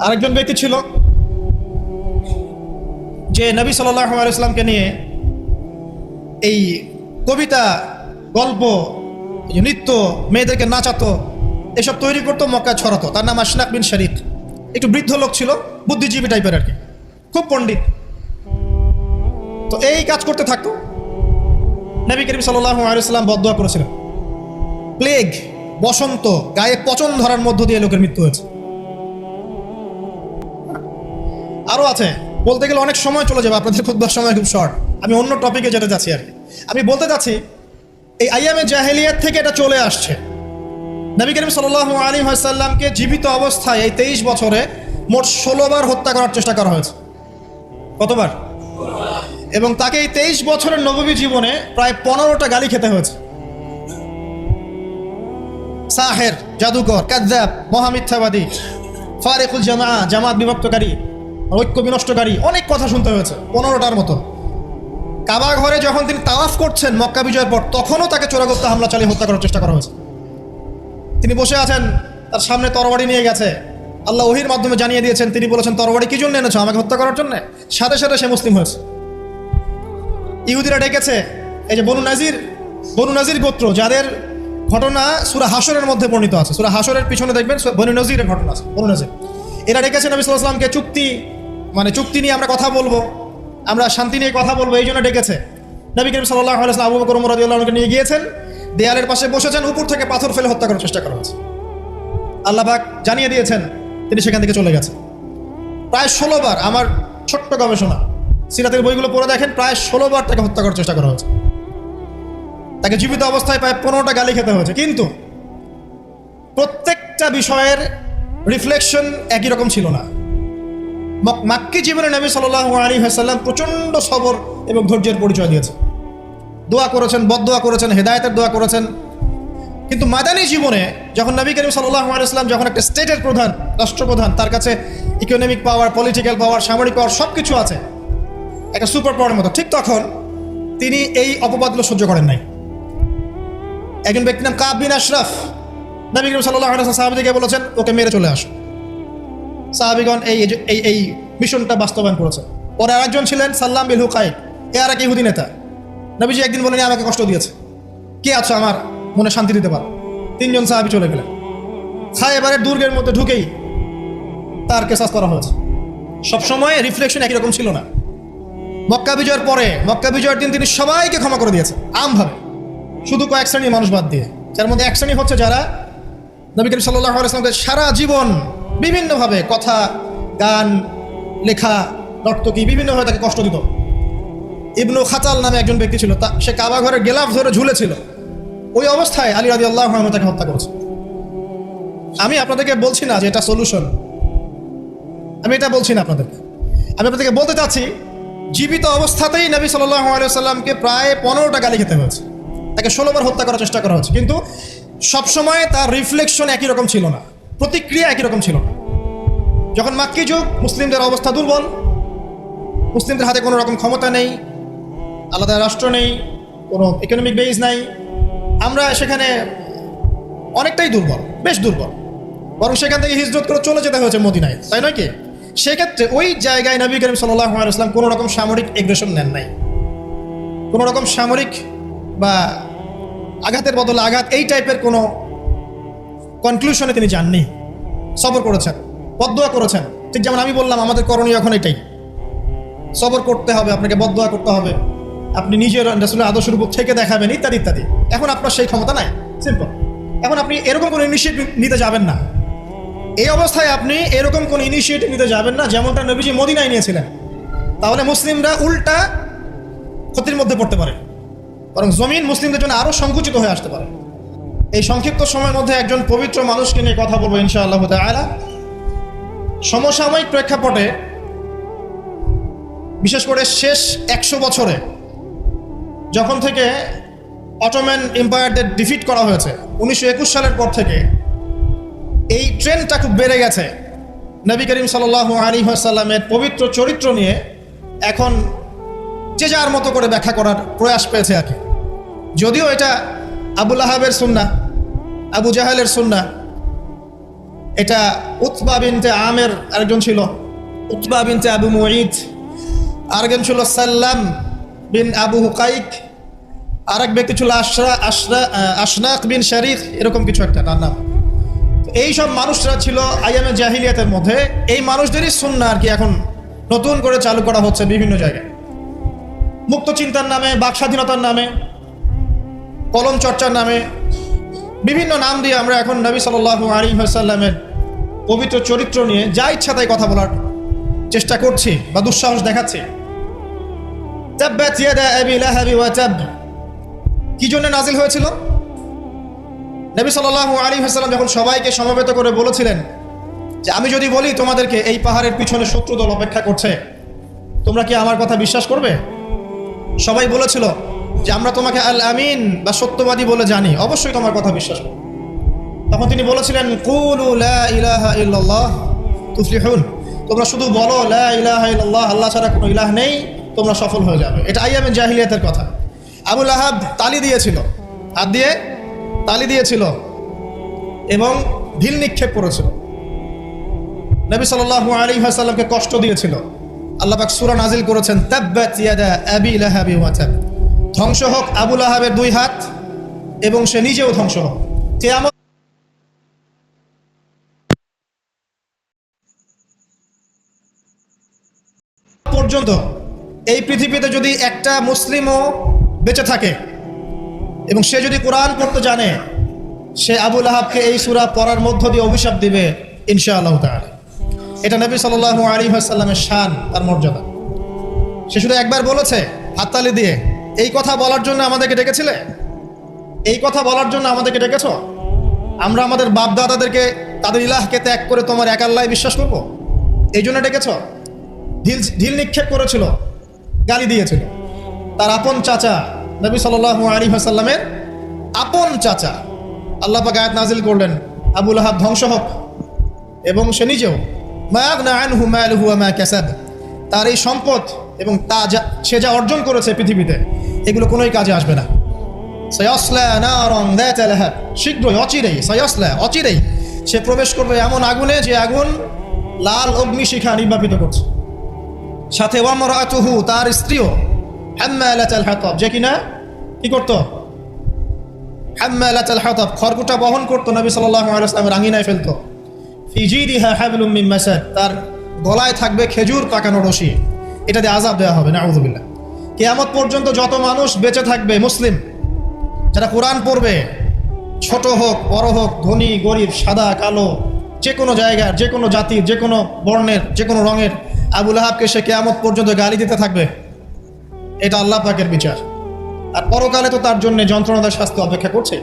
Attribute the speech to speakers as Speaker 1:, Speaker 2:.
Speaker 1: আরেকজন ব্যক্তি ছিল যে নবী সাল্লাহ নিয়ে এই কবিতা, গল্প নৃত্য, মেয়েদেরকে নাচাতো, এসব তৈরি করতো মক্কা ছড়াতো। তার নাম আশনাক বিন শরিক একটু বৃদ্ধ লোক ছিল, বুদ্ধিজীবী টাইপের আর কি। খুব পণ্ডিত। তো এই কাজ করতে থাকতো। নবী করিম আলাইসাল্লাম বদয়া করেছিলেন। প্লেগ, বসন্ত, গায়ে পচন ধরার মধ্য দিয়ে লোকের মৃত্যু হয়েছে। আরও আছে। বলতে গেলে অনেক সময় চলে যাবে, আপনাদের খুব সময়, খুব শর্ট আমি অন্য টপিকে যেতে যাচ্ছি আর আমি বলতে চাচ্ছি এই আইয়ামে জাহেলিয়াত থেকে এটা চলে আসছে। নবী করিম সাল্লাহ আলী হাসাল্লামকে জীবিত অবস্থায় এই তেইশ বছরে মোট ষোলোবার হত্যা করার চেষ্টা করা হয়েছে। কতবার? এবং তাকে এই তেইশ বছরের নবমী জীবনে প্রায় পনেরোটা গালি খেতে হয়েছে। সাহের, জাদুকর কাদ্দাব মহামিথ্যাবাদী, ফারেকুল জামা জামাত বিভক্তকারী ঐক্য বিনষ্টকারী অনেক কথা শুনতে হয়েছে, পনেরোটার মতো। কাবা ঘরে যখন তিনি তাওয়াফ করছেন মক্কা বিজয়ের পর, তখনও তাকে চোরাগত্য হামলা চালিয়ে হত্যা করার চেষ্টা করা হয়েছে। তিনি বসে আছেন, তার সামনে তরবারি নিয়ে গেছে। আল্লাহ ওহির মাধ্যমে জানিয়ে দিয়েছেন, তিনি বলেছেন, তরবারি কি জন্য এনেছো? আমাকে হত্যা করার জন্য? সাথে সাথে সে মুসলিম হয়েছে। ইহুদিরা ডেকেছে, এই যে বনু নাজির বনু নাজির গোত্র, যাদের ঘটনা সুরা হাসরের মধ্যে বর্ণিত আছে। সুরা হাসরের পিছনে দেখবেন বনু নজিরের ঘটনা আছে, বনু নাজির। এরা ডেকেছেন নবী সাল্লাহ চুক্তি মানে চুক্তি নিয়ে আমরা কথা বলব। আমরা শান্তি নিয়ে কথা বলব, এই জন্য ডেকেছে। নবী করিম সাল্লাহ আবু বকর রাদিয়াল্লাহুকে নিয়ে গিয়েছেন। দেয়ালের পাশে বসেছেন, উপর থেকে পাথর ফেলে হত্যা করার চেষ্টা করা হয়েছে আল্লাহবাক জানিয়ে দিয়েছেন, তিনি সেখান থেকে চলে গেছেন। প্রায় ষোলোবার আমার ছোট্ট গবেষণা, সিরাতের বইগুলো পড়ে দেখেন, প্রায় ষোলোবার তাকে হত্যা করার চেষ্টা করা হয়েছে তাকে জীবিত অবস্থায় প্রায় পনেরোটা গালি খেতে হয়েছে। কিন্তু প্রত্যেকটা বিষয়ের রিফ্লেকশন একই রকম ছিল না। মাক্কি জীবনে নবী সাল্লাহ আলী হাসাল্লাম প্রচণ্ড সবর এবং ধৈর্যের পরিচয় দিয়েছে দোয়া করেছেন বদোয়া করেছেন, হেদায়তের দোয়া করেছেন। কিন্তু মাদানী জীবনে যখন নবী করিম সাল্লাহ আলাইসলাম যখন একটা স্টেটের প্রধান, রাষ্ট্রপ্রধান, তার কাছে ইকোনমিক পাওয়ার পলিটিক্যাল পাওয়ার সামরিক পাওয়ার সব কিছু আছে, একটা সুপার পাওয়ার মতো, ঠিক তখন তিনি এই অপবাদগুলো সহ্য করেন নাই। একজন ব্যক্তির নাম কাব বিন আশরাফ। নবী করিম সাল্লাহ আলাইসলাম সাহাবিদিকে বলেছেন, ওকে মেরে চলে আসো। সাহাবিগণ এই এই এই মিশনটা বাস্তবায়ন করেছে। ওর আরেকজন ছিলেন সাল্লাম বিল হুকাই এ আর এক ইহুদি নেতা। নবীজি একদিন বলেন আমাকে কষ্ট দিয়েছে। কে আছো আমার? মনে শান্তি দিতে পারো। তিনজন সাহাবি চলে গেলেন। খায়েবারের দুর্গের মধ্যে ঢুকেই তার কেসাস করা হয়েছে। সবসময় রিফ্লেকশন একই রকম ছিল না। মক্কা বিজয়ের পরে, মক্কা বিজয়ের দিন তিনি সবাইকে ক্ষমা করে দিয়েছেন আমভাবে। শুধু কয়েক শ্রেণির মানুষ বাদ দিয়ে। যার মধ্যে এক শ্রেণি হচ্ছে যারা নবী করিম সাল্লাহ আলাইসলামকে সারা জীবন বিভিন্নভাবে কথা, গান, লেখা, নর্তকী বিভিন্নভাবে তাকে কষ্ট দিত। ইবনু খাতাল নামে একজন ব্যক্তি ছিল, তা সে কাবা ঘরের গেলাফ ধরে ঝুলেছিল। ওই অবস্থায় আলী রাজি আল্লাহ তাকে হত্যা করেছে। আমি আপনাদেরকে বলছি না যে এটা সলিউশন আমি এটা বলছি না আপনাদেরকে। আমি আপনাদেরকে বলতে চাচ্ছি, জীবিত অবস্থাতেই নবী সাল্লাহ আলিয়াল্লামকে প্রায় পনেরোটা গালি খেতে হয়েছে। তাকে ষোলোবার হত্যা করার চেষ্টা করা হয়েছে। কিন্তু সবসময় তার রিফ্লেকশন একই রকম ছিল না। প্রতিক্রিয়া একই রকম ছিল। যখন মাক্কি যুগ, মুসলিমদের অবস্থা দুর্বল, মুসলিমদের হাতে কোনো রকম ক্ষমতা নেই, আলাদা রাষ্ট্র নেই, কোনো ইকোনমিক বেস নাই, আমরা সেখানে অনেকটাই দুর্বল, বেশ দুর্বল। বরং সেখান থেকে হিজরত করে চলে যেতে হয়েছে মদিনায়, তাই নয় কি? সেক্ষেত্রে ওই জায়গায় নবী করিম আলাইসলাম কোনো রকম সামরিক এগ্রেশন নেন নাই। কোনো রকম সামরিক বা আঘাতের বদলে আঘাত এই টাইপের কোনো কনক্লুশনে তিনি যাননি। সবর করেছেন বদোয়া করেছেন। ঠিক যেমন আমি বললাম, আমাদের করণীয় এখন এটাই। সবর করতে হবে, আপনাকে বদোয়া করতে হবে। আপনি নিজের রাসূলের আদর্শের উপর থেকে দেখাবেন, ইত্যাদি ইত্যাদি। এখন আপনার সেই ক্ষমতা নাই। সিম্পল এখন আপনি এরকম কোনো ইনিশিয়েটিভ নিতে যাবেন না। এই অবস্থায় আপনি এরকম কোনো ইনিশিয়েটিভ নিতে যাবেন না, যেমনটা নবীজি মদিনায় নিয়েছিলেন। তাহলে মুসলিমরা উল্টা ক্ষতির মধ্যে পড়তে পারে। বরং জমিন মুসলিমদের জন্য আরও সংকুচিত হয়ে আসতে পারে। এই সংক্ষিপ্ত সময়ের মধ্যে একজন পবিত্র মানুষকে নিয়ে কথা বলব ইনশাআল্লাহ তাআলা। সমসাময়িক প্রেক্ষাপটে, বিশেষ করে শেষ একশো বছরে, যখন থেকে অটোম্যান এম্পায়ারদের ডিফিট করা হয়েছে, উনিশশো একুশ সালের পর থেকে, এই ট্রেন্ডটা খুব বেড়ে গেছে। নবী করিম সাল্লাহ আলী সাল্লামের পবিত্র চরিত্র নিয়ে এখন যে যার মতো করে ব্যাখ্যা করার প্রয়াস পেয়েছে আর কি। যদিও এটা আবুল আহাবের সুন্না আবু জাহালের সুন্না এটা উতবা বিনতে আমের আরেকজন ছিল। উতবা বিনতে আবু মুঈদ। আরেকজন ছিল সাল্লাম বিন আবু হুকাইক। আরেক ব্যক্তি ছিল আশরা আশরা আশনাক বিন শারিক এরকম কিছু একটা তার নাম। এই সব মানুষরা ছিল আইয়ামে জাহিলিয়াতের মধ্যে। এই মানুষদেরই সুন্না আর কি এখন নতুন করে চালু করা হচ্ছে বিভিন্ন জায়গায়। মুক্ত চিন্তার নামে, বাক স্বাধীনতার নামে, কলম চর্চার নামে বিভিন্ন নাম দিয়ে আমরা এখন নবী সাল আলী সাল্লামের পবিত্র চরিত্র নিয়ে যা ইচ্ছা তাই কথা বলার চেষ্টা করছি বা দুঃসাহস দেখাচ্ছি। কি জন্য নাজিল হয়েছিল? নবী সাল্লাল্লাহু আলাইহি ওয়াসাল্লাম যখন সবাইকে সমবেত করে বলেছিলেন যে, আমি যদি বলি তোমাদেরকে এই পাহাড়ের পিছনে শত্রু দল অপেক্ষা করছে, তোমরা কি আমার কথা বিশ্বাস করবে? সবাই বলেছিল যে আমরা তোমাকে আল আমিন বা সত্যবাদী বলে জানি, অবশ্যই তোমার কথা বিশ্বাস করব। তখন তিনি বলেছিলেন তুফলিহুন। তোমরা শুধু বলো আল্লাহ ছাড়া কোনো ইলাহ নেই। তোমরা সফল হয়ে যাবে। এটা আইয়ামে জাহিলিয়াতের কথা। আবুল আহাব তালি দিয়েছিল। হাত দিয়ে তালি দিয়েছিল এবং ঢিল নিক্ষেপ করেছিল। নবী সাল্লাল্লাহু আলাইহি ওয়াসাল্লামকে কষ্ট দিয়েছিল। আল্লাহ পাক সূরা নাজিল করেছেন, তাব্বাত ইয়াদা আবি লাহাবি ওয়া তাব ধ্বংস হোক আবুল আহাবের দুই হাত, এবং সে নিজেও ধ্বংস হোক। কিয়ামত পর্যন্ত এই পৃথিবীতে যদি একটা মুসলিমও বেঁচে থাকে, এবং সে যদি কোরআন পড়তে জানে, সে আবুল আহাবকে এই সূরা পড়ার মধ্য দিয়ে অভিশাপ দিবে, ইনশাআল্লাহ তাআলা। এটা নবী সাল্লাল্লাহু আলাইহি ওয়াসাল্লামের শান, তার মর্যাদা। সে শুধু একবার বলেছে, হাততালি দিয়ে। এই কথা বলার জন্য আমাদেরকে ডেকেছিলে? এই কথা বলার জন্য আমাদেরকে ডেকেছ? আমরা আমাদের বাপ দাদাদেরকে তাদের ইলাহকে ত্যাগ করে তোমার এক আল্লাহ বিশ্বাস করব? এই জন্য ডেকেছ? ঢিল ঢিল নিক্ষেপ করেছিল, গালি দিয়েছিল। তার আপন চাচা, নবী সাল্লাল্লাহু আলাইহি ওয়াসাল্লামের আপন চাচা, আল্লাহ আয়াত নাজিল করলেন আবুল আহাব ধ্বংস হোক। এবং সে নিজেও মায়াগনা আনহু মালুহু ওয়া মা কাসাব। তার এই সম্পদ এবং তা যা, সে যা অর্জন করেছে পৃথিবীতে এগুলো কোনোই কাজে আসবে না। শীঘ্রই অচিরেই, সয়াসলা, অচিরেই সে প্রবেশ করবে এমন আগুনে যে আগুন লাল অগ্নিশিখা নির্বাপিত করছে। সাথে ওয়ামরাতুহু, তার স্ত্রীও হাম্মালাতাল হাতাব যে কিনা? কি করতো? হাম্মালাতাল হাতাব খড়কুটা বহন করতো নবী সাল্লাল্লাহু আলাইহি ওয়াসাল্লামের আঙিনায় ফেলতো। ফিজিরিহা হাবলুম মিন মাসাদ তার গলায় থাকবে খেজুর পাকানো রশি। এটা দিয়ে আজাব দেওয়া হবে, নাউযুবিল্লাহ। কিয়ামত পর্যন্ত যত মানুষ বেঁচে থাকবে মুসলিম, যারা কোরআন পড়বে, ছোট হোক, বড় হোক, ধনী, গরিব, সাদা, কালো, যে কোনো জায়গার, যে কোনো জাতির, যে কোনো বর্ণের, যে কোনো রঙের আবুল আহাবকে সে কেয়ামত পর্যন্ত গালি দিতে থাকবে। এটা আল্লাহ পাকের বিচার। আর পরকালে তো তার জন্য যন্ত্রণাদার শাস্তি অপেক্ষা করছে।